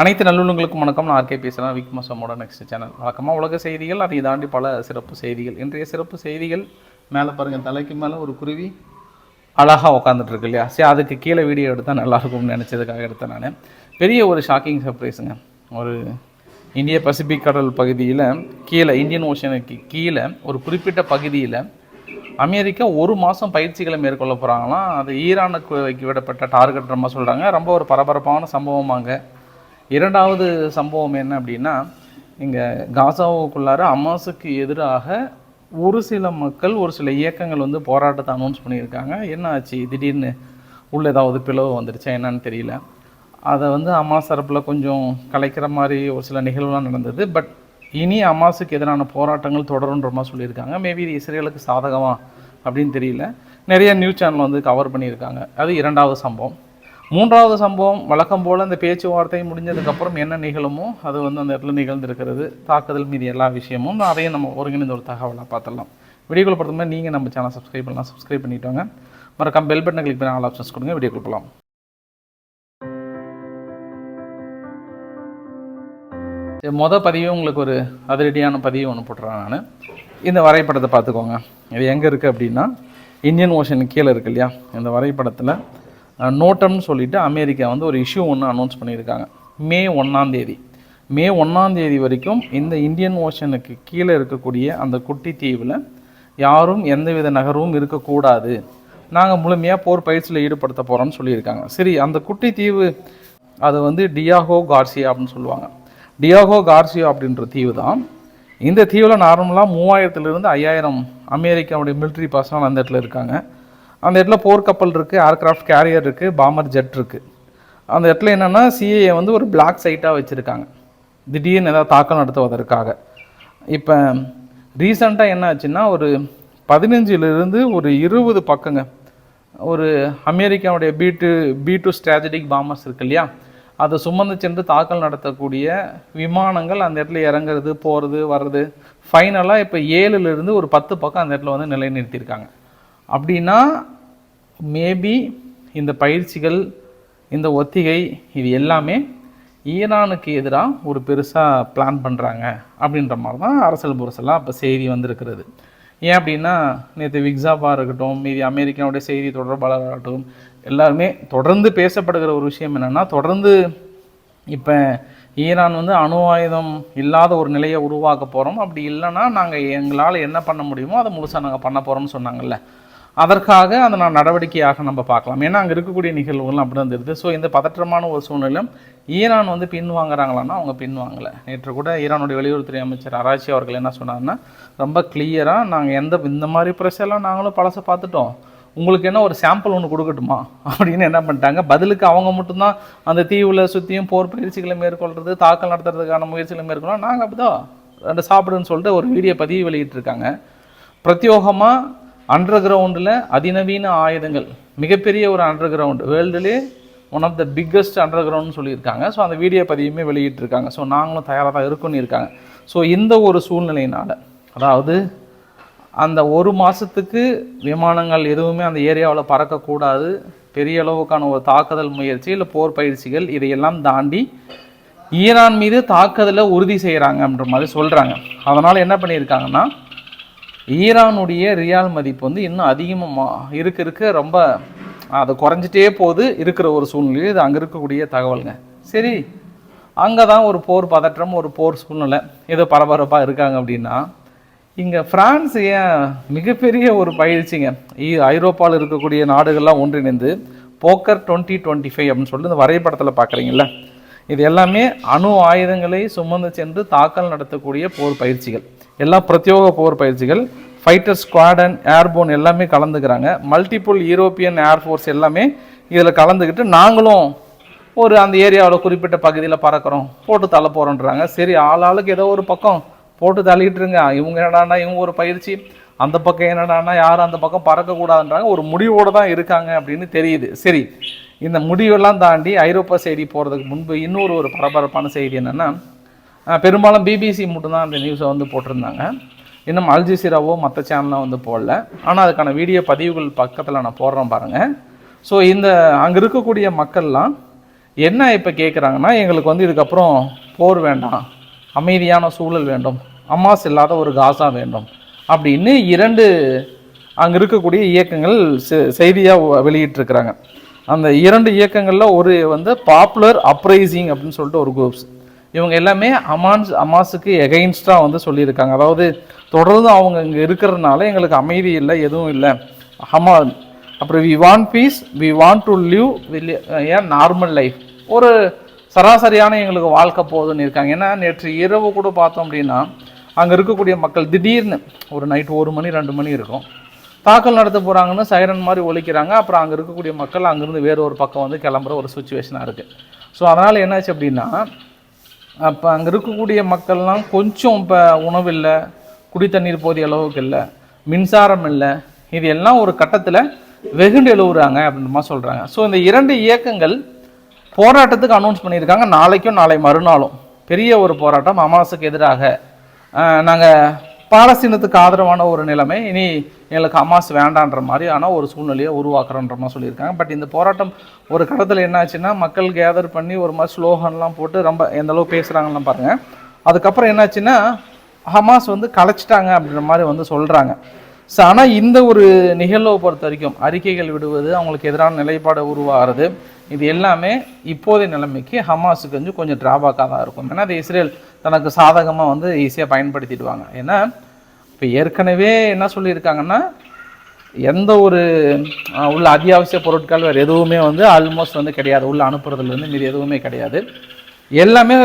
அனைத்து நல்லுள்ளங்களுக்கும் வணக்கம். நான் ஆர்கே பேசுகிறேன் விக்மசமோட நெக்ஸ்ட் சேனல். வழக்கமாக உலக செய்திகள் அதை தாண்டி பல சிறப்பு செய்திகள். இன்றைய சிறப்பு செய்திகள் மேலே பாருங்கள் தலைக்கு மேலே ஒரு குருவி அழகாக உட்காந்துட்டு இருக்கு இல்லையா? சரி அதுக்கு கீழே வீடியோ எடுத்தால் நல்லாயிருக்கும்னு நினச்சதுக்காக எடுத்தேன் நான். பெரிய ஒரு ஷாக்கிங் சர்ப்ரைஸுங்க ஒரு இந்திய பசிபிக் கடல் பகுதியில் கீழே இந்தியன் ஓஷனுக்கு கீழே ஒரு குறிப்பிட்ட பகுதியில் அமெரிக்கா ஒரு மாதம் பயிற்சிகளை மேற்கொள்ள போகிறாங்களாம் அது ஈரானுக்கு விடப்பட்ட டார்கெட் ரொம்ப சொல்கிறாங்க ரொம்ப ஒரு பரபரப்பான சம்பவமாங்க இரண்டாவது சம்பவம் என்ன அப்படின்னா இங்கே காசாவுக்குள்ளார அமாஸுக்கு எதிராக ஒரு சில மக்கள் ஒரு சில இயக்கங்கள் வந்து போராட்டத்தை அனௌன்ஸ் பண்ணியிருக்காங்க. என்ன ஆச்சு? திடீர்னு உள்ள ஏதாவது பிளவு வந்துருச்சா என்னன்னு தெரியல. அதை வந்து அம்மா தரப்பில் கொஞ்சம் கலைக்கிற மாதிரி ஒரு சில நிகழ்வுலாம் நடந்தது. பட் இனி அமாஸுக்கு எதிரான போராட்டங்கள் தொடருன்ற மாதிரி சொல்லியிருக்காங்க. மேபி இது இஸ்ரேலுக்கு சாதகமாக அப்படின்னு தெரியல. நிறைய நியூஸ் சேனல் வந்து கவர் பண்ணியிருக்காங்க. அது இரண்டாவது சம்பவம். மூன்றாவது சம்பவம் வழக்கம் போல் அந்த பேச்சுவார்த்தை முடிஞ்சதுக்கப்புறம் என்ன நிகழுமோ அது வந்து அந்த இடத்துல நிகழ்ந்திருக்கிறது. தாக்குதல் மீதி எல்லா விஷயமும் அதையும் நம்ம ஒருங்கிணைந்த ஒரு தகவலாக பார்த்துடலாம். வீடியோக்குள்ள பொறுத்த நீங்கள் நம்ம சேனல் சப்ஸ்கிரைப் பண்ணலாம். சப்ஸ்கிரைப் பண்ணிட்டோங்க மறக்காம பெல் பட்டனை கிளிக் பண்ணி ஆல் ஆப்ஷன்ஸ் கொடுங்க. வீடியோக்குள்ள போகலாம் இது மொதல் பதிவு உங்களுக்கு ஒரு அதிரடியான பதிவு ஒன்று போட்டுறேன் நான். இந்த வரைபடத்தை பார்த்துக்கோங்க. இது எங்கே இருக்குது அப்படின்னா இந்தியன் ஓஷன் கீழே இருக்கு இல்லையா? இந்த வரைபடத்தில் நோட்டம்னு சொல்லிட்டு அமெரிக்கா வந்து ஒரு இஷ்யூ ஒன்று அனௌன்ஸ் பண்ணியிருக்காங்க. மே ஒன்றாந்தேதி மே ஒன்றாந்தேதி வரைக்கும் இந்த இந்தியன் ஓஷனுக்கு கீழே இருக்கக்கூடிய அந்த குட்டி தீவில் யாரும் எந்தவித நகரமும் இருக்கக்கூடாது. நாங்கள் முழுமையாக போர் பயிற்சியில் ஈடுபடுத்த போகிறோம்னு சொல்லியிருக்காங்க. சரி அந்த குட்டி தீவு அது வந்து டியாகோ கார்சியா அப்படின்னு சொல்லுவாங்க. டியாகோ கார்சியா அப்படின்ற தீவு தான். இந்த தீவில் நார்மலாக மூவாயிரத்துலேருந்து ஐயாயிரம் அமெரிக்காவுடைய மிலிட்ரி பர்சனல் அந்த இடத்துல இருக்காங்க. அந்த இடத்துல போர்க்கப்பல் இருக்குது ஏர்கிராஃப்ட் கேரியர் இருக்குது பாமர் ஜெட் இருக்குது அந்த இடத்துல என்னென்னா சிஏஏ வந்து ஒரு பிளாக் சைட்டாக வச்சுருக்காங்க. திடீர்னு ஏதாவது தாக்கல் நடத்துவதற்காக. இப்போ ரீசண்டாக என்ன ஆச்சுன்னா ஒரு பதினஞ்சிலிருந்து ஒரு இருபது பக்கங்க ஒரு அமெரிக்காவுடைய B two B two strategic bombers இருக்கு இல்லையா? அதை சுமந்து சென்று தாக்கல் நடத்தக்கூடிய விமானங்கள் அந்த இடத்துல இறங்குறது போகிறது வர்றது. ஃபைனலாக இப்போ ஏழுலேருந்து ஒரு பத்து பக்கம் அந்த இடத்துல வந்து நிலைநிறுத்தியிருக்காங்க. அப்படின்னா மேபி இந்த பயிற்சிகள் இந்த ஒத்திகை இது எல்லாமே ஈரானுக்கு எதிராக ஒரு பெருசாக பிளான் பண்ணுறாங்க அப்படின்ற மாதிரி தான் அரசியல் புரசெல்லாம் இப்போ செய்தி வந்திருக்கிறது. ஏன் அப்படின்னா நேற்று விக்ஸாப்பாக இருக்கட்டும் மீதி அமெரிக்காவுடைய செய்தி தொடர்பாளராகட்டும் எல்லாருமே தொடர்ந்து பேசப்படுகிற ஒரு விஷயம் என்னென்னா தொடர்ந்து இப்போ ஈரான் வந்து அணு ஆயுதம் இல்லாத ஒரு நிலையை உருவாக்க போகிறோம் அப்படி இல்லைன்னா நாங்கள் எங்களால் என்ன பண்ண முடியுமோ அதை முழுசாக நாங்கள் பண்ண போகிறோம்னு சொன்னாங்கல்ல. அதற்காக அதை நான் நடவடிக்கையாக நம்ம பார்க்கலாம். ஏன்னா அங்கே இருக்கக்கூடிய நிகழ்வுகள்லாம் அப்படி தான் இருக்குது ஸோ இந்த பதற்றமான ஒரு சூழ்நிலையும் ஈரான் வந்து பின்வாங்குறாங்களான்னா அவங்க பின்வாங்கலை நேற்று கூட ஈரானுடைய வெளியுறவுத்துறை அமைச்சர் அராச்சி அவர்கள் என்ன சொன்னார்னா ரொம்ப கிளியராக நாங்கள் எந்த இந்த மாதிரி ப்ரெஷர்லாம் நாங்களும் பழசை பார்த்துட்டோம். உங்களுக்கு என்ன ஒரு சாம்பிள் ஒன்று கொடுக்கட்டுமா? அப்படின்னு என்ன பண்ணிட்டாங்க. பதிலுக்கு அவங்க மட்டும்தான் அந்த தீவில் சுற்றியும் போர் பயிற்சிகளை மேற்கொள்கிறது தாக்கல் நடத்துறதுக்கான முயற்சிகளை மேற்கொள்ளலாம் நாங்கள் அப்படிதான். ரெண்டு சாப்பிடுன்னு சொல்லிட்டு ஒரு வீடியோ பதிவு வெளியிட்டிருக்காங்க. பிரத்யோகமாக அண்டர் கிரவுண்டில் அதிநவீன ஆயுதங்கள் மிகப்பெரிய ஒரு under ground வேர்ல்டுலே one of the biggest under கிரவுண்ட்னு சொல்லியிருக்காங்க. ஸோ அந்த வீடியோ பதிவுமே வெளியிட்டிருக்காங்க. ஸோ நாங்களும் தயாராக தான் இருக்கோம்னு இருக்காங்க. ஸோ இந்த ஒரு சூழ்நிலையினால் அதாவது அந்த ஒரு மாதத்துக்கு விமானங்கள் எதுவுமே அந்த ஏரியாவில் பறக்கக்கூடாது பெரிய அளவுக்கான ஒரு தாக்குதல் முயற்சி இல்லை போர் பயிற்சிகள் இதையெல்லாம் தாண்டி ஈரான் மீது தாக்குதலை உறுதி செய்கிறாங்கன்ற மாதிரி சொல்கிறாங்க அதனால் என்ன பண்ணியிருக்காங்கன்னா ஈரானுடைய ரியால் மதிப்பு வந்து இன்னும் அதிகமாக இருக்க இருக்க ரொம்ப அது குறைஞ்சிட்டே போகுது இருக்கிற ஒரு சூழ்நிலையில் இது அங்கே இருக்கக்கூடிய தகவலுங்க. சரி அங்கே தான் ஒரு போர் பதற்றம் ஒரு போர் சூழ்நிலை. ஏதோ பரபரப்பாக இருக்காங்க அப்படின்னா இங்கே ஃப்ரான்ஸ் ஏன் மிகப்பெரிய ஒரு பயிற்சிங்க? ஈ- ஐரோப்பாவில் இருக்கக்கூடிய நாடுகள்லாம் ஒன்றிணைந்து போக்கர் டுவெண்ட்டி டுவெண்ட்டி ஃபைவ் அப்படின்னு சொல்லிட்டு இந்த வரைபடத்தில் பார்க்குறீங்களா இது எல்லாமே அணு ஆயுதங்களை சுமந்து சென்று தாக்கல் நடத்தக்கூடிய போர் பயிற்சிகள். எல்லா பிரத்யோக போர் பயிற்சிகள் ஃபைட்டர் ஸ்குவாடன் ஏர்போன் எல்லாமே கலந்துக்கிறாங்க. மல்டிபிள் யூரோப்பியன் ஏர்ஃபோர்ஸ் எல்லாமே இதில் கலந்துக்கிட்டு நாங்களும் ஒரு அந்த ஏரியாவில் குறிப்பிட்ட பகுதியில் பறக்கிறோம். போட்டு தள்ள போகிறோன்றாங்க சரி ஆள் ஆளுக்கு ஏதோ ஒரு பக்கம் போட்டு தள்ளிட்டு இருங்க. இவங்க என்னடான்னா இவங்க ஒரு பயிற்சி. அந்த பக்கம் என்னடான்னா யாரும் அந்த பக்கம் பறக்கக்கூடாதுன்றாங்க. ஒரு முடிவோடு தான் இருக்காங்க அப்படின்னு தெரியுது. சரி இந்த முடிவெல்லாம் தாண்டி ஐரோப்பா செய்தி போகிறதுக்கு முன்பு இன்னொரு ஒரு பரபரப்பான செய்தி என்னென்னா பெரும்பாலும் பிபிசி மட்டும்தான் அந்த நியூஸை வந்து போட்டிருந்தாங்க. இன்னும் அல்ஜிசிராவோ மற்ற சேனலாம் வந்து போடல. ஆனால் அதுக்கான வீடியோ பதிவுகள் பக்கத்தில் நான் போடுறேன் பாருங்கள் ஸோ இந்த அங்கே இருக்கக்கூடிய மக்கள்லாம் என்ன இப்போ கேட்குறாங்கன்னா எங்களுக்கு வந்து இதுக்கப்புறம் போர் வேண்டாம். அமைதியான சூழல் வேண்டும். அம்மாஸ் இல்லாத ஒரு காசா வேண்டும். அப்படின்னு இரண்டு அங்கே இருக்கக்கூடிய இயக்கங்கள் செய்தியாக வெளியிட்டிருக்கிறாங்க. அந்த இரண்டு இயக்கங்களில் ஒரு வந்து பாப்புலர் அப்ரைசிங் அப்படின்னு சொல்லிட்டு ஒரு குரூப்ஸ் இவங்க எல்லாமே அமான்ஸ் அமாஸுக்கு எகைன்ஸ்டாக வந்து சொல்லியிருக்காங்க. அதாவது தொடர்ந்து அவங்க இங்கே இருக்கிறதுனால எங்களுக்கு அமைதி இல்லை எதுவும் இல்லை. ஹமா அப்புறம் we want peace we want to live will a normal life ஒரு சராசரியான எங்களுக்கு வாழ்க்கை போதுன்னு இருக்காங்க. ஏன்னா நேற்று இரவு கூட பார்த்தோம் அப்படின்னா அங்கே இருக்கக்கூடிய மக்கள் திடீர்னு ஒரு நைட் ஒரு மணி ரெண்டு மணி இருக்கும். தாக்கல் நடத்த போகிறாங்கன்னு சைரன் மாதிரி ஒழிக்கிறாங்க அப்புறம் அங்கே இருக்கக்கூடிய மக்கள் அங்கேருந்து வேறு ஒரு பக்கம் வந்து கிளம்புற ஒரு சுச்சுவேஷனாக இருக்குது ஸோ அதனால் என்னாச்சு அப்படின்னா அப்போ அங்கே இருக்கக்கூடிய மக்கள்லாம் கொஞ்சம் இப்போ உணவு இல்லை குடி தண்ணீர் போதிய அளவுக்கு இல்லை மின்சாரம் இல்லை இது எல்லாம் ஒரு கட்டத்தில் வெகுண்டு எழுவுறாங்க அப்படின்ற சொல்கிறாங்க ஸோ இந்த இரண்டு இயக்கங்கள் போராட்டத்துக்கு அனௌன்ஸ் பண்ணியிருக்காங்க. நாளைக்கும் நாளை மறுநாளும் பெரிய ஒரு போராட்டம். அமாசுக்கு எதிராக நாங்கள் பாலஸ்தீனத்துக்கு ஆதரவான ஒரு நிலைமை. இனி எங்களுக்கு ஹமாஸ் வேண்டான்ற மாதிரி ஆனால் ஒரு சூழ்நிலையை உருவாக்குறன்ற மாதிரி சொல்லியிருக்காங்க. பட் இந்த போராட்டம் ஒரு கட்டத்தில் என்னாச்சுன்னா மக்கள் கேதர் பண்ணி ஒரு மாதிரி ஸ்லோகன்லாம் போட்டு ரொம்ப எந்த பேசுகிறாங்கலாம் பாருங்கள் அதுக்கப்புறம் என்னாச்சுன்னா ஹமாஸ் வந்து கலைச்சிட்டாங்க அப்படின்ற மாதிரி வந்து சொல்கிறாங்க ஸோ ஆனால் இந்த ஒரு நிகழ்வை பொறுத்த வரைக்கும் அறிக்கைகள் விடுவது அவங்களுக்கு எதிரான நிலைப்பாடு உருவாகிறது இது எல்லாமே இப்போதைய நிலைமைக்கு ஹமாஸுக்கு வந்து கொஞ்சம் ட்ராபேக்காக தான் இருக்கும். ஏன்னா அது இஸ்ரேல் தனக்கு சாதகமாக வந்து ஈஸியாக பயன்படுத்திடுவாங்க. ஏன்னா இப்போ ஏற்கனவே என்ன சொல்லியிருக்காங்கன்னா எந்த ஒரு உள்ள அத்தியாவசிய பொருட்கள் வேறு எதுவுமே வந்து ஆல்மோஸ்ட் வந்து கிடையாது. உள்ள அனுப்புறதுலேருந்து மீது எதுவுமே கிடையாது. எல்லாமே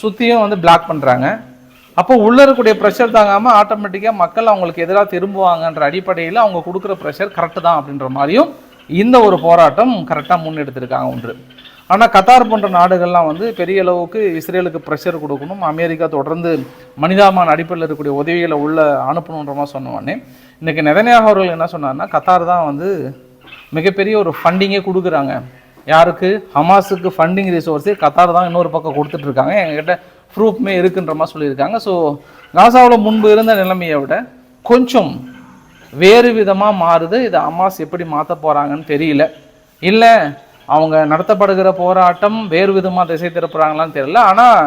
சுற்றியும் வந்து பிளாக் பண்ணுறாங்க அப்போ உள்ள இருக்கக்கூடிய ப்ரெஷர் தாங்காமல் ஆட்டோமேட்டிக்காக மக்கள் அவங்களுக்கு எதிராக திரும்புவாங்கன்ற அடிப்படையில் அவங்க கொடுக்குற ப்ரெஷர் கரெக்டு தான் அப்படின்ற மாதிரியும் இந்த ஒரு போராட்டம் கரெக்டாக முன்னெடுத்திருக்காங்க ஒன்று. ஆனால் கத்தார் போன்ற நாடுகள்லாம் வந்து பெரிய அளவுக்கு இஸ்ரேலுக்கு ப்ரெஷர் கொடுக்கணும். அமெரிக்கா தொடர்ந்து மனிதாமான் அடிப்படையில் இருக்கக்கூடிய உதவிகளை உள்ள அனுப்பணுன்ற மாதிரி சொன்னோடனே இன்றைக்கி நெதனியாக அவர்கள் என்ன சொன்னார்னா கத்தார் தான் வந்து மிகப்பெரிய ஒரு ஃபண்டிங்கே கொடுக்குறாங்க. யாருக்கு? ஹமாஸுக்கு ஃபண்டிங் ரிசோர்ஸே கத்தார் தான் இன்னொரு பக்கம் கொடுத்துட்டு இருக்காங்க. எங்ககிட்ட ப்ரூஃப்மே இருக்குன்ற மாதிரி சொல்லியிருக்காங்க. ஸோ காசாவில் முன்பு இருந்த நிலைமையை விட கொஞ்சம் வேறு விதமாக மாறுது. இதை அம்மாஸ் எப்படி மாற்ற போகிறாங்கன்னு தெரியல. இல்லை அவங்க நடத்தப்படுகிற போராட்டம் வேறு விதமாக திசை திருப்புறாங்களான்னு தெரியல. ஆனால்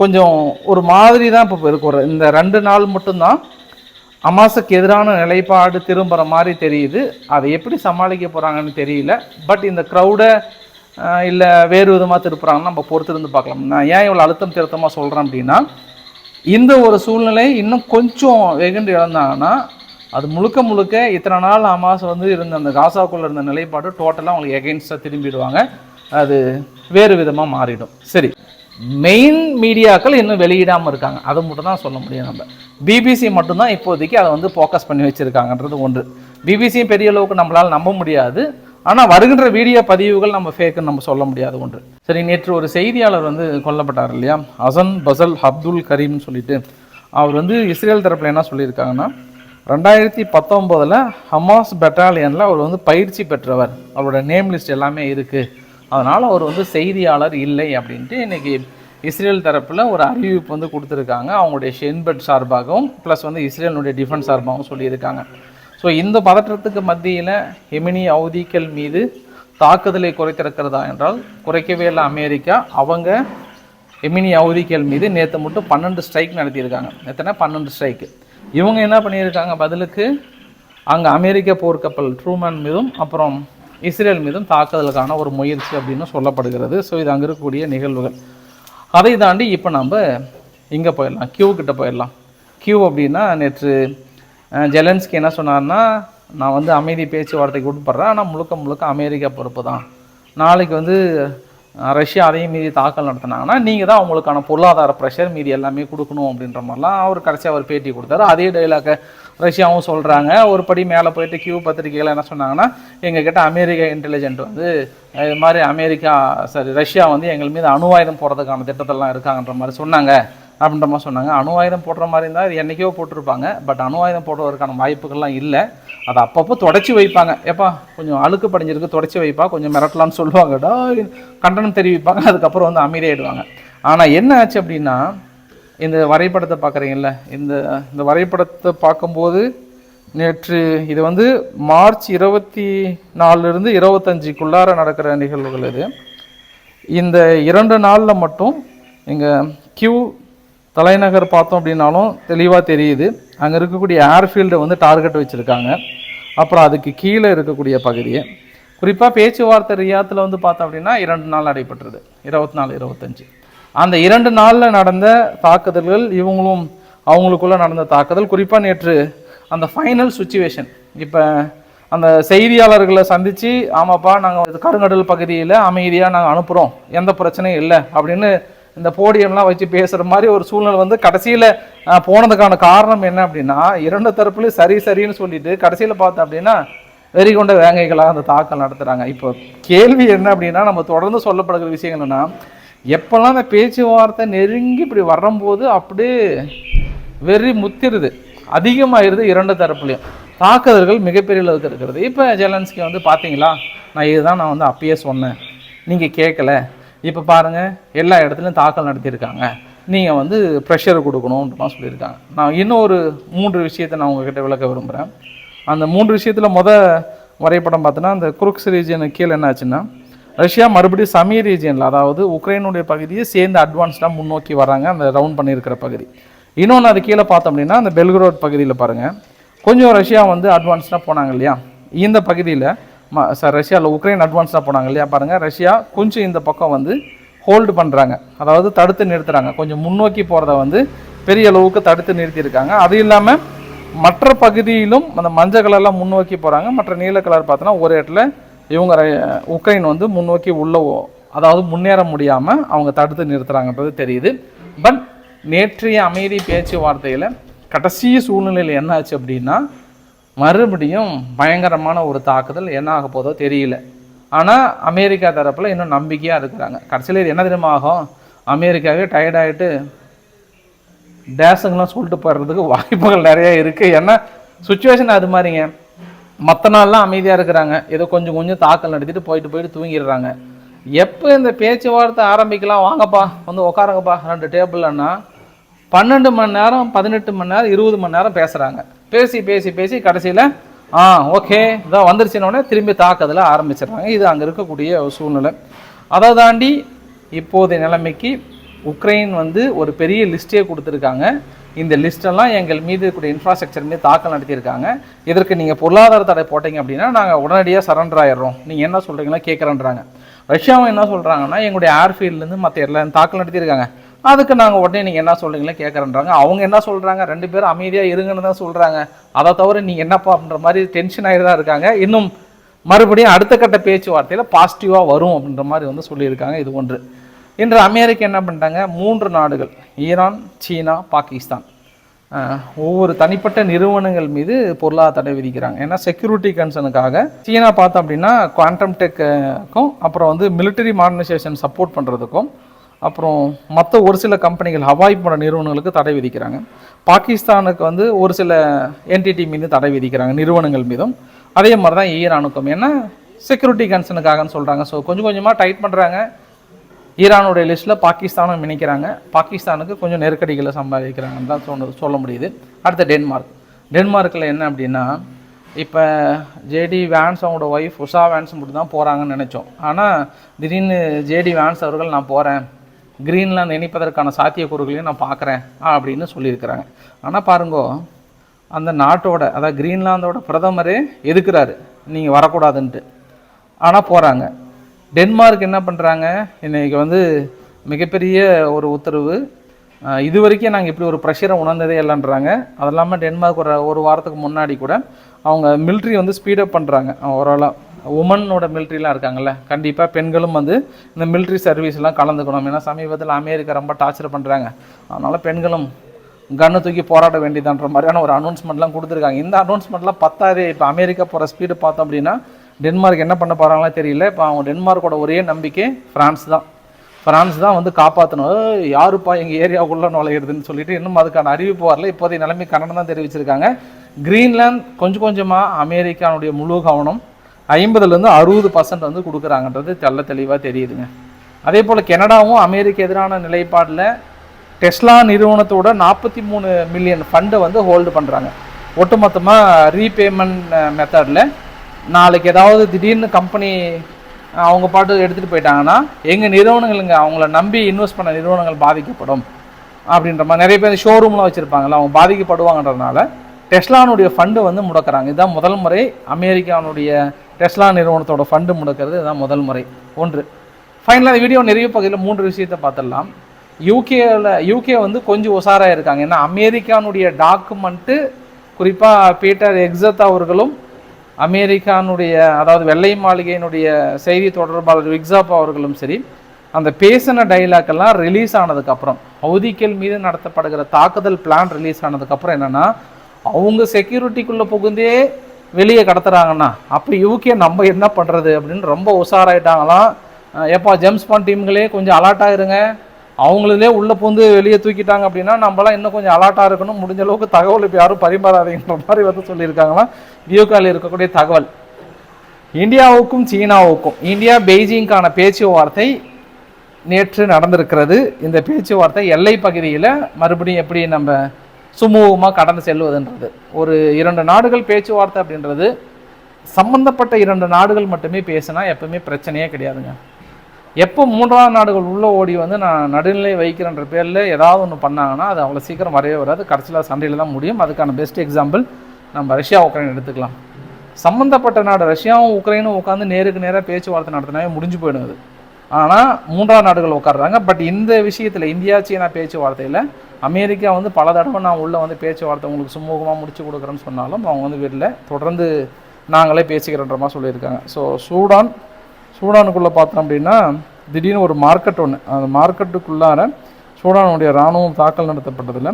கொஞ்சம் ஒரு மாதிரி தான் இப்போ இருக்கிற ஒரு இந்த ரெண்டு நாள் மட்டும்தான் அமாசுக்கு எதிரான நிலைப்பாடு திரும்புகிற மாதிரி தெரியுது. அதை எப்படி சமாளிக்க போகிறாங்கன்னு தெரியல. பட் இந்த க்ரௌடை இல்லை வேறு விதமாக திருப்புறாங்கன்னு நம்ம பொறுத்திருந்து பார்க்கலாம். நான் ஏன் இவ்வளோ அழுத்தம் திருத்தமாக சொல்கிறேன் அப்படின்னா இந்த ஒரு சூழ்நிலை இன்னும் கொஞ்சம் வெகுண்டு இழந்தாங்கன்னா அது முழுக்க முழுக்க இத்தனை நாள் அமாஸ் வந்து இருந்த அந்த காசாக்குள்ள இருந்த நிலைப்பாடு டோட்டலாக அவங்களுக்கு எகெயின்ஸ்டாக திரும்பிடுவாங்க. அது வேறு விதமாக மாறிடும். சரி. மெயின் மீடியாக்கள் இன்னும் வெளியிடாமல் இருக்காங்க. அதை மட்டும் தான் சொல்ல முடியும் நம்ம. பிபிசி மட்டும்தான் இப்போதைக்கு அதை வந்து ஃபோக்கஸ் பண்ணி வச்சுருக்காங்கன்றது ஒன்று. பிபிசியும் பெரிய அளவுக்கு நம்மளால் நம்ப முடியாது. ஆனால் வருகின்ற வீடியோ பதிவுகள் நம்ம ஃபேக்குன்னு நம்ம சொல்ல முடியாது ஒன்று. சரி நேற்று ஒரு செய்தியாளர் வந்து கொல்லப்பட்டார் இல்லையா? அசன் பசல் அப்துல் கரீம்னு சொல்லிட்டு. அவர் வந்து இஸ்ரேல் தரப்பில் என்ன சொல்லியிருக்காங்கன்னா ரெண்டாயிரத்தி பத்தொம்போதில் ஹமாஸ் பெட்டாலியனில் அவர் வந்து பயிற்சி பெற்றவர். அவரோட நேம் லிஸ்ட் எல்லாமே இருக்குது அதனால் அவர் வந்து செய்தியாளர் இல்லை அப்படின்ட்டு இன்றைக்கி இஸ்ரேல் தரப்பில் ஒரு அறிவிப்பு வந்து கொடுத்துருக்காங்க. அவங்களுடைய ஷென்பட் சார்பாகவும் ப்ளஸ் வந்து இஸ்ரேலினுடைய டிஃபென்ஸ் சார்பாகவும் சொல்லியிருக்காங்க. ஸோ இந்த பதற்றத்துக்கு மத்தியில் எமினி அவுதிக்கல் மீது தாக்குதலை குறைத்திருக்கிறதா என்றால் குறைக்கவே இல்லை அமெரிக்கா. அவங்க எமினி அவுதிக்கல் மீது நேற்று மட்டும் பன்னெண்டு ஸ்ட்ரைக் நடத்தியிருக்காங்க. எத்தனை பன்னெண்டு ஸ்ட்ரைக்கு இவங்க என்ன பண்ணியிருக்காங்க? பதிலுக்கு அங்கே அமெரிக்க போர்க்கப்பல் ட்ரூமேன் மீதும் அப்புறம் இஸ்ரேல் மீதும் தாக்குதலுக்கான ஒரு முயற்சி அப்படின்னு சொல்லப்படுகிறது. ஸோ இது அங்கே இருக்கக்கூடிய நிகழ்வுகள். அதை தாண்டி இப்போ நம்ம இங்கே போயிடலாம். கியூ கிட்ட போயிடலாம். கியூ அப்படின்னா நேற்று ஜெலன்ஸ்கி என்ன சொன்னார்னா நான் வந்து அமைதி பேச்சுவார்த்தைக்கு உட்படுறேன். ஆனால் முழுக்க முழுக்க அமெரிக்கா பொறுப்பு தான் நாளைக்கு வந்து ரஷ்யா அதையும் மீறி தாக்கல் நடத்தினாங்கன்னா நீங்கள் தான் அவங்களுக்கான பொருளாதார ப்ரெஷர் மீதி எல்லாமே கொடுக்கணும் அப்படின்ற மாதிரிலாம் அவர் கடைசியாக அவர் பேட்டி கொடுத்தாரு. அதே டைலாக ரஷ்யாவும் சொல்கிறாங்க ஒரு படி மேலே போயிட்டு கியூ பத்திரிகைகள் என்ன சொன்னாங்கன்னா எங்ககிட்ட அமெரிக்க இன்டெலிஜென்ட் வந்து இது மாதிரி அமெரிக்கா சாரி ரஷ்யா வந்து எங்கள் மீது அணுவாயுதம் போடுறதுக்கான திட்டத்தெல்லாம் இருக்காங்கன்ற மாதிரி சொன்னாங்க. அப்படின்ற மாதிரி சொன்னாங்க. அணு ஆயுதம் போடுற மாதிரி இருந்தால் இது என்றைக்கோ போட்டிருப்பாங்க. பட் அணு ஆயுதம் போடுறதுக்கான வாய்ப்புகள்லாம் இல்லை. அதை அப்பப்போ தொடச்சி வைப்பாங்க. எப்பா கொஞ்சம் அழுக்கு படிஞ்சிருக்கு தொடச்சி வைப்பா கொஞ்சம் மிரட்டலாம்னு சொல்லுவாங்கடா கண்டனம் தெரிவிப்பாங்க. அதுக்கப்புறம் வந்து அமைதியாயிடுவாங்க ஆனால் என்ன ஆச்சு அப்படின்னா இந்த வரைபடத்தை பார்க்குறீங்கல்ல இந்த இந்த வரைபடத்தை பார்க்கும்போது நேற்று இது வந்து மார்ச் இருபத்தி நாலுலேருந்து இருபத்தஞ்சிக்குள்ளார நடக்கிற நிகழ்வுகள் இது. இந்த இரண்டு நாளில் மட்டும் இங்கே கியூ தலைநகர் பார்த்தோம் அப்படின்னாலும் தெளிவாக தெரியுது. அங்கே இருக்கக்கூடிய ஏர்ஃபீல்டை வந்து டார்கெட் வச்சுருக்காங்க. அப்புறம் அதுக்கு கீழே இருக்கக்கூடிய பகுதியை. குறிப்பாக பேச்சுவார்த்தை ரியாத்தில் வந்து பார்த்தோம் அப்படின்னா இரண்டு நாள் நடைபெற்றது. இருபத்தி நாலு இருபத்தஞ்சு. அந்த இரண்டு நாளில் நடந்த தாக்குதல்கள் இவங்களும் அவங்களுக்குள்ள நடந்த தாக்குதல். குறிப்பாக நேற்று அந்த ஃபைனல் சுச்சுவேஷன் இப்போ அந்த செய்தியாளர்களை சந்தித்து ஆமாப்பா நாங்கள் கருங்கடல் பகுதியில் அமைதியாக நாங்கள் அனுப்புகிறோம் எந்த பிரச்சனையும் இல்லை. அப்படின்னு இந்த போடியம்லாம் வச்சு பேசுகிற மாதிரி ஒரு சூழ்நிலை வந்து கடைசியில் போனதுக்கான காரணம் என்ன அப்படின்னா இரண்டு தரப்புலையும் சரி சரின்னு சொல்லிட்டு கடைசியில் பார்த்தோம் அப்படின்னா வெறி கொண்ட வேங்கைகளாக அந்த தாக்கல் நடத்துகிறாங்க இப்போ கேள்வி என்ன அப்படின்னா நம்ம தொடர்ந்து சொல்லப்படுகிற விஷயம் என்னென்னா எப்போல்லாம் அந்த பேச்சுவார்த்தை நெருங்கி இப்படி வரும்போது அப்படியே வெறி முத்திருது. அதிகமாகிருது இரண்டு தரப்புலையும். தாக்குதல்கள் மிகப்பெரிய அளவுக்கு இருக்கிறது. இப்போ ஜெலன்ஸ்கி வந்து பார்த்தீங்களா நான் இதுதான் நான் வந்து அப்பயே சொன்னேன். நீங்கள் கேட்கல இப்போ பாருங்கள் எல்லா இடத்துலையும் தாக்கல் நடத்தியிருக்காங்க. நீங்கள் வந்து ப்ரெஷர் கொடுக்கணுன்றலாம் சொல்லியிருக்காங்க. நான் இன்னொரு மூன்று விஷயத்தை நான் உங்ககிட்ட விளக்க விரும்புகிறேன் அந்த மூன்று விஷயத்தில் முத வரைபடம் பார்த்தோன்னா அந்த குருக்ஸ் ரீஜியனுக்கு கீழே என்ன ஆச்சுன்னா ரஷ்யா மறுபடியும் சமீ ரீஜியனில் அதாவது உக்ரைனுடைய பகுதியை சேர்ந்து அட்வான்ஸ்டாக முன்னோக்கி வராங்க அந்த ரவுண்ட் பண்ணியிருக்கிற பகுதி. இன்னொன்று அது கீழே பார்த்தோம் அப்படின்னா அந்த பெல்கரோட் பகுதியில் பாருங்கள் கொஞ்சம் ரஷ்யா வந்து அட்வான்ஸ்டாக போனாங்க இல்லையா? இந்த பகுதியில் சார் ரஷ்யாவில் உக்ரைன் அட்வான்ஸாக போனாங்க இல்லையா? பாருங்கள் ரஷ்யா கொஞ்சம் இந்த பக்கம் வந்து ஹோல்டு பண்ணுறாங்க அதாவது தடுத்து நிறுத்துகிறாங்க கொஞ்சம் முன்னோக்கி போகிறத வந்து பெரிய அளவுக்கு தடுத்து நிறுத்தியிருக்காங்க. அது இல்லாமல் மற்ற பகுதியிலும் அந்த மஞ்சள் கலர்லாம் முன்னோக்கி போகிறாங்க மற்ற நீல கலர் பார்த்தோன்னா ஒரு இடத்துல இவங்க உக்ரைன் வந்து முன்னோக்கி உள்ள ஓ- அதாவது முன்னேற முடியாமல் அவங்க தடுத்து நிறுத்துகிறாங்கன்றது தெரியுது. பட் நேற்றைய அமைதி பேச்சுவார்த்தையில் கடைசி சூழ்நிலையில் என்ன ஆச்சு அப்படின்னா மறுபடியும் பயங்கரமான ஒரு தாக்குதல் என்ன ஆக போதோ தெரியல. ஆனால் அமெரிக்கா தரப்பில் இன்னும் நம்பிக்கையாக இருக்கிறாங்க. கடைசியில் இது என்ன தெரியுமா ஆகும்? அமெரிக்காவே டயர்ட் ஆகிட்டு சொல்லிட்டு போடுறதுக்கு வாய்ப்புகள் நிறைய இருக்குது ஏன்னா சுச்சுவேஷன் அது மாதிரிங்க. மற்ற நாள்லாம் அமைதியாக இருக்கிறாங்க. ஏதோ கொஞ்சம் கொஞ்சம் தாக்கல் நடத்திட்டு போயிட்டு போயிட்டு தூங்கிடுறாங்க. எப்போ இந்த பேச்சுவார்த்தை ஆரம்பிக்கலாம்? வாங்கப்பா வந்து உட்காருங்கப்பா. ரெண்டு டேபிள்னா பன்னெண்டு மணி நேரம் பதினெட்டு மணி நேரம் இருபது மணி நேரம் பேசுகிறாங்க பேசி பேசி பேசி கடைசியில் ஆ ஓகே இதான் வந்துருச்சுனோடனே திரும்பி தாக்கதில் ஆரம்பிச்சிடுறாங்க. இது அங்கே இருக்கக்கூடிய சூழ்நிலை. அதை தாண்டி இப்போதைய நிலைமைக்கு உக்ரைன் வந்து ஒரு பெரிய லிஸ்ட்டே கொடுத்துருக்காங்க. இந்த லிஸ்டெல்லாம் எங்கள் மீது இருக்கக்கூடிய இன்ஃப்ராஸ்ட்ரக்சர் மீது தாக்கல் நடத்தியிருக்காங்க. இதற்கு நீங்கள் பொருளாதார தடை போட்டீங்க அப்படின்னா நாங்கள் உடனடியாக சரண்டர் ஆயிடுறோம். நீங்கள் என்ன சொல்கிறீங்களோ கேட்குறேன்றாங்க ரஷ்யாவும் என்ன சொல்கிறாங்கன்னா எங்களுடைய ஏர்ஃபீல்ட்லேருந்து மற்ற எல்லாம் தாக்கல் நடத்தியிருக்காங்க. அதுக்கு நாங்கள் உடனே நீங்கள் என்ன சொல்கிறீங்களோ கேட்குறேன்றாங்க அவங்க என்ன சொல்கிறாங்க ரெண்டு பேரும் அமைதியாக இருங்கன்னு தான் சொல்கிறாங்க அதை தவிர நீங்கள் என்னப்பா அப்படின்ற மாதிரி டென்ஷன் ஆகி தான் இருக்காங்க. இன்னும் மறுபடியும் அடுத்த கட்ட பேச்சுவார்த்தையில் பாசிட்டிவாக வரும் அப்படின்ற மாதிரி வந்து சொல்லியிருக்காங்க. இது ஒன்று. இன்று அமெரிக்கா என்ன பண்ணிட்டாங்க? மூன்று நாடுகள். Iran China Pakistan. ஒவ்வொரு தனிப்பட்ட நிறுவனங்கள் மீது பொருளாதார தடை விதிக்கிறாங்க. ஏன்னா செக்யூரிட்டி கன்சர்னுக்காக சீனா பார்த்தோம் அப்படின்னா குவாண்டம் டெக்குக்கும் அப்புறம் வந்து மிலிட்டரி மாடர்னைசேஷன் சப்போர்ட் பண்ணுறதுக்கும் அப்புறம் மற்ற ஒரு சில கம்பெனிகள் ஹவாய் போன்ற நிறுவனங்களுக்கு தடை விதிக்கிறாங்க. பாகிஸ்தானுக்கு வந்து ஒரு சில என்டிடி மீது தடை விதிக்கிறாங்க நிறுவனங்கள் மீதும். அதே மாதிரி தான் ஈரானுக்கும். ஏன்னா செக்யூரிட்டி கன்சர்னுக்காகன்னு சொல்கிறாங்க ஸோ கொஞ்சம் கொஞ்சமாக டைட் பண்ணுறாங்க ஈரானுடைய லிஸ்ட்டில் பாகிஸ்தானும் இணைக்கிறாங்க. பாகிஸ்தானுக்கு கொஞ்சம் நெருக்கடிகளை சம்பாதிக்கிறாங்கன்னு தான் சொன்ன சொல்ல முடியுது. அடுத்து டென்மார்க். டென்மார்க்கில் என்ன அப்படின்னா இப்போ ஜேடி வேன்ஸ் அவங்களோட ஒய்ஃப் உஷா வேன்ஸ் மட்டும் தான் போகிறாங்கன்னு நினச்சோம். ஆனால் திடீர்னு ஜேடி வேன்ஸ் அவர்கள் நான் போகிறேன் கிரீன்லாந்து இணைப்பதற்கான சாத்தியக்கூறுகளையும் நான் பார்க்குறேன் அப்படின்னு சொல்லியிருக்கிறாங்க. ஆனால் பாருங்கோ அந்த நாட்டோட அதாவது கிரீன்லாந்தோட பிரதமரே எதுக்குறாரு? நீங்கள் வரக்கூடாதுன்ட்டு. ஆனால் போகிறாங்க டென்மார்க் என்ன பண்ணுறாங்க இன்றைக்கி வந்து மிகப்பெரிய ஒரு உத்தரவு. இது வரைக்கும் நாங்கள் இப்படி ஒரு ப்ரெஷரை உணர்ந்ததே இல்லைன்றாங்க. அது இல்லாமல் டென்மார்க் ஒரு ஒரு வாரத்துக்கு முன்னாடி கூட அவங்க மிலிட்ரி வந்து ஸ்பீடப் பண்ணுறாங்க ஓரளவு. உமனோட மிலிட்ரிலாம் இருக்காங்கல்ல கண்டிப்பாக பெண்களும் வந்து இந்த மிலிட்ரி சர்வீஸ்லாம் கலந்துக்கணும். ஏன்னா சமீபத்தில் அமெரிக்கா ரொம்ப டார்ச்சர் பண்ணுறாங்க அதனால் பெண்களும் கன்னு தூக்கி போராட வேண்டியதான்ற மாதிரியான ஒரு அனௌன்ஸ்மெண்ட்லாம் கொடுத்துருக்காங்க. இந்த அனௌன்ஸ்மெண்ட்லாம் பத்தாது இப்போ அமெரிக்கா போகிற ஸ்பீடு பார்த்தோம் அப்படின்னா டென்மார்க் என்ன பண்ண போகிறாங்களோ தெரியல. இப்போ அவங்க டென்மார்க்கோட ஒரே நம்பிக்கை ஃப்ரான்ஸ் தான். ஃப்ரான்ஸ் தான் வந்து காப்பாற்றணும் யாருப்பா எங்கள் ஏரியாவுக்குள்ளே நுழையிறதுன்னு சொல்லிட்டு இன்னும் அதுக்கான அறிவிப்பு வரல. இப்போதைய நிலைமை கன்னடம் தான் தெரிவிச்சிருக்காங்க. கிரீன்லாந்து கொஞ்சம் கொஞ்சமாக அமெரிக்கானுடைய முழு கவனம் ஐம்பதுலேருந்து அறுபது பர்சன்ட் வந்து கொடுக்குறாங்கன்றது தெல்ல தெளிவாக தெரியுதுங்க. அதே போல் கனடாவும் அமெரிக்க எதிரான நிலைப்பாடில் டெஸ்லா நிறுவனத்தோட நாற்பத்தி மூணு மில்லியன் ஃபண்டை வந்து ஹோல்டு பண்ணுறாங்க ஒட்டுமொத்தமாக ரீபேமெண்ட் மெத்தடில் நாளைக்கு ஏதாவது திடீர்னு கம்பெனி அவங்க பாட்டு எடுத்துகிட்டு போயிட்டாங்கன்னா எங்கள் நிறுவனங்களுங்க அவங்கள நம்பி இன்வெஸ்ட் பண்ண நிறுவனங்கள் பாதிக்கப்படும் அப்படின்ற மாதிரி நிறைய பேர் ஷோரூம்லாம் வச்சுருப்பாங்கல்ல அவங்க பாதிக்கப்படுவாங்கன்றதுனால டெஸ்லானுடைய ஃபண்டு வந்து முடக்கிறாங்க. இதுதான் முதல் முறை அமெரிக்கானுடைய டெஸ்லா நிறுவனத்தோட ஃபண்டு முடக்கிறது இதுதான் முதல் முறை. ஒன்று. ஃபைனலாக வீடியோ நிறைய பகுதியில் மூன்று விஷயத்தை பார்த்துடலாம். யூகேவில் யூகே வந்து கொஞ்சம் உசாராக இருக்காங்க. ஏன்னா அமெரிக்கானுடைய டாக்குமெண்ட்டு குறிப்பாக பீட்டர் எக்ஸத் அவர்களும் அமெரிக்கானுடைய அதாவது வெள்ளை மாளிகையினுடைய செய்தி தொடர்பாளர் விக்ஸாப் அவர்களும் சரி அந்த பேசின டைலாக் எல்லாம் ரிலீஸ் ஆனதுக்கப்புறம் ஹவுதிக்கல் மீது நடத்தப்படுகிற தாக்குதல் பிளான் ரிலீஸ் ஆனதுக்கப்புறம் என்னென்னா அவங்க செக்யூரிட்டிக்குள்ளே புகுந்தே வெளியே கடத்துறாங்கன்னா அப்போ யூகே நம்ம என்ன பண்ணுறது அப்படின்னு ரொம்ப உஷாராயிட்டாங்களாம் எப்பா ஜெம்ஸ் பாண்ட் டீம்களே கொஞ்சம் அலர்ட்டாக இருங்க அவங்களே உள்ளே பூந்து வெளியே தூக்கிட்டாங்க அப்படின்னா நம்மளாம் இன்னும் கொஞ்சம் அலர்ட்டாக இருக்கணும். முடிஞ்ச அளவுக்கு தகவல் இப்போ யாரும் பரிமாறாதீங்கிற மாதிரி வந்து சொல்லியிருக்காங்களாம் வியூகாவில் இருக்கக்கூடிய தகவல். இந்தியாவுக்கும் சீனாவுக்கும் இந்தியா பெய்ஜிங்கான பேச்சுவார்த்தை நேற்று நடந்திருக்கிறது. இந்த பேச்சுவார்த்தை எல்லை பகுதியில் மறுபடியும் எப்படி நம்ம சுமூகமாக கடந்து செல்வதுன்றது. ஒரு இரண்டு நாடுகள் பேச்சுவார்த்தை அப்படின்றது சம்பந்தப்பட்ட இரண்டு நாடுகள் மட்டுமே பேசினா எப்பவுமே பிரச்சனையே கிடையாதுங்க. எப்போ மூன்றாவது நாடுகள் உள்ளே ஓடி வந்து நான் நடுநிலை வைக்கிறன்ற பேரில் ஏதாவது ஒன்று பண்ணாங்கன்னா அது அவ்வளோ சீக்கிரம் வரவே வராது. கடைசியில் சண்டையில் தான் முடியும். அதுக்கான பெஸ்ட் எக்ஸாம்பிள் நம்ம ரஷ்யா உக்ரைன் எடுத்துக்கலாம். சம்மந்தப்பட்ட நாடு ரஷ்யாவும் உக்ரைனும் உட்காந்து நேருக்கு நேராக பேச்சுவார்த்தை நடத்தினாவே முடிஞ்சு போயிடும் அது. ஆனால் மூன்றாவது நாடுகள் உட்காடுறாங்க பட் இந்த விஷயத்தில் இந்தியா சீனா பேச்சுவார்த்தையில் அமெரிக்கா வந்து பல தடவை நான் உள்ளே வந்து பேச்சுவார்த்தை உங்களுக்கு சுமூகமாக முடிச்சு கொடுக்குறேன்னு சொன்னாலும் அவங்க வந்து வீட்டில் தொடர்ந்து நாங்களே பேசிக்கிறன்ற மாதிரி சொல்லியிருக்காங்க. ஸோ சூடான் சூடானுக்குள்ளே பார்த்தோம் அப்படின்னா திடீர்னு ஒரு மார்க்கெட் ஒன்று அந்த மார்க்கெட்டுக்குள்ளார சூடானுடைய இராணுவம் தாக்கல் நடத்தப்பட்டதில்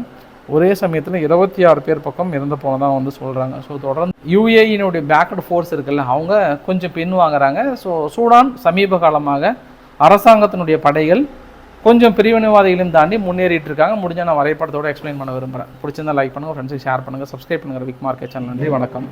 ஒரே சமயத்தில் இருபத்தி ஆறு பேர் பக்கம் இறந்து போனதாக வந்து சொல்கிறாங்க ஸோ தொடர்ந்து யூஏஇனுடைய பேக்கட் ஃபோர்ஸ் இருக்குல்ல அவங்க கொஞ்சம் பின் வாங்குறாங்க ஸோ சூடான் சமீப காலமாக அரசாங்கத்தினுடைய படைகள் கொஞ்சம் பிரிவினைவாதிகளையும் தாண்டி முன்னேறிட்டு இருக்காங்க முடிஞ்ச நான் வரைபடத்தோடு எக்ஸ்பிளைன் பண்ண விரும்புகிறேன் பிடிச்சிருந்தா லைக் பண்ணுங்கள் ஃப்ரெண்ட்ஸுக்கு ஷேர் பண்ணுங்கள் சப்ஸ்கிரைப் பண்ணுங்கள் விக் மார்க்கெட் சேனல் நன்றி வணக்கம்.